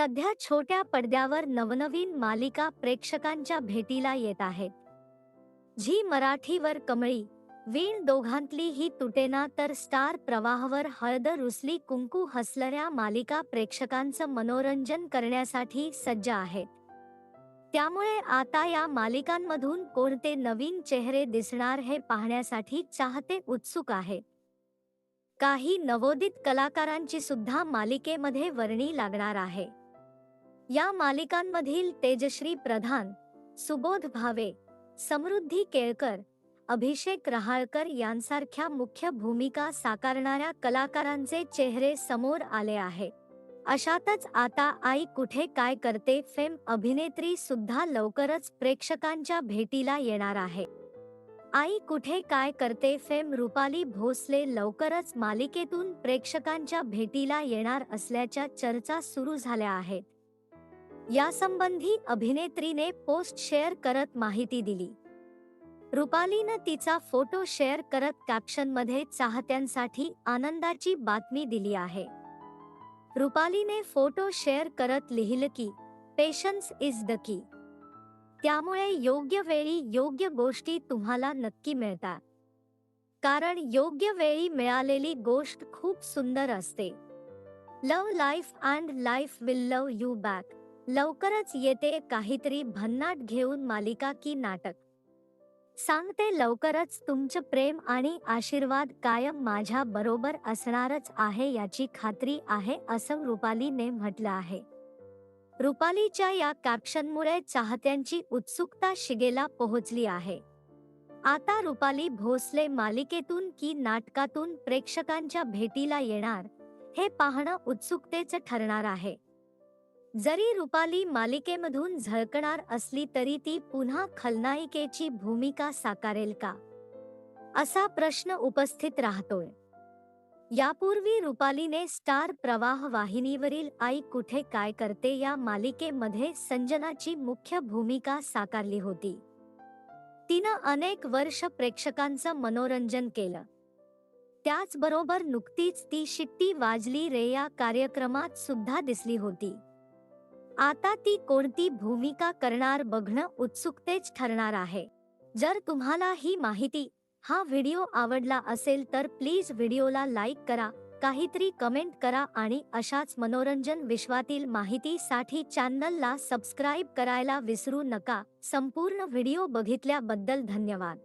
सध्या छोट्या पडद्यावर नवनवीन मालिका प्रेक्षकांच्या भेटीला येत आहेत. झी मराठीवर कमळी वीण दोघांतली ही तुटेना तर स्टार प्रवाहावर हळद रुसली कुंकू हसलऱ्या मालिका प्रेक्षकांचं मनोरंजन करण्यासाठी सज्ज आहेत. त्यामुळे आता या मालिकांमधून कोणते नवीन चेहरे दिसणार हे पाहण्यासाठी चाहते उत्सुक आहेत काही नवोदित कलाकारांची सुद्धा मालिकेमध्ये वर्णी लागणार आहे. या मालिकांमधील तेजश्री प्रधान सुबोध भावे समृद्धी केळकर अभिषेक रहाळकर यांसारख्या मुख्य भूमिका साकारणाऱ्या कलाकारांचे चेहरे समोर आले आहे. अशातच आता आई कुठे काय करते फेम अभिनेत्री सुद्धा लवकरच प्रेक्षकांच्या भेटीला येणार आहे. आई कुठे काय करते फेम रुपाली भोसले लवकरच मालिकेतून प्रेक्षकांच्या भेटीला येणार असल्याच्या चर्चा सुरू झाल्या आहेत. यासंबंधी अभिनेत्रीने पोस्ट शेअर करत माहिती दिली. रुपालीनं तिचा फोटो शेअर करत कॅप्शनमध्ये चाहत्यांसाठी आनंदाची बातमी दिली आहे. रुपालीने फोटो शेअर करत लिहिलं की पेशन्स इज द की त्यामुळे योग्य वेळी योग्य गोष्टी तुम्हाला नक्की मिळतात. कारण योग्य वेळी मिळालेली गोष्ट खूप सुंदर असते. Love life and life will love you back लवकरच येते काहीतरी भन्नाट घेऊन मालिका की नाटक. सांगते लवकरच तुमचं प्रेम आणि आशीर्वाद कायम माझ्या बरोबर असणारच आहे याची खात्री आहे असं रुपालीने म्हटलं आहे. रुपालीच्या या कॅप्शनमुळे चाहत्यांची उत्सुकता शिगेला पोहोचली आहे. आता रुपाली भोसले मालिकेतून की नाटकातून प्रेक्षकांच्या भेटीला येणार हे पाहणं उत्सुकतेचं ठरणार आहे. जरी रुपाली मालिकेमधून झळकणार असली तरी ती पुन्हा खलनायिकेची भूमिका साकारेल का? असा प्रश्न उपस्थित राहतोय. यापूर्वी रुपालीने स्टार प्रवाह वाहिनीवरील आई कुठे काय करते या मालिकेमध्ये संजनाची मुख्य भूमिका साकारली होती. तिनं अनेक वर्ष प्रेक्षकांचं मनोरंजन केलं. त्याचबरोबर नुकतीच ती शिट्टी वाजली रे या कार्यक्रमात सुद्धा दिसली होती. आता ती कोणती भूमिका करणार बघणं उत्सुकतेच ठरणार आहे. जर तुम्हाला ही माहिती हा व्हिडिओ आवडला असेल तर प्लीज व्हिडिओला लाईक करा काहीतरी कमेंट करा आणि अशाच मनोरंजन विश्वातील माहितीसाठी चॅनलला सबस्क्राईब करायला विसरू नका. संपूर्ण व्हिडिओ बघितल्याबद्दल धन्यवाद.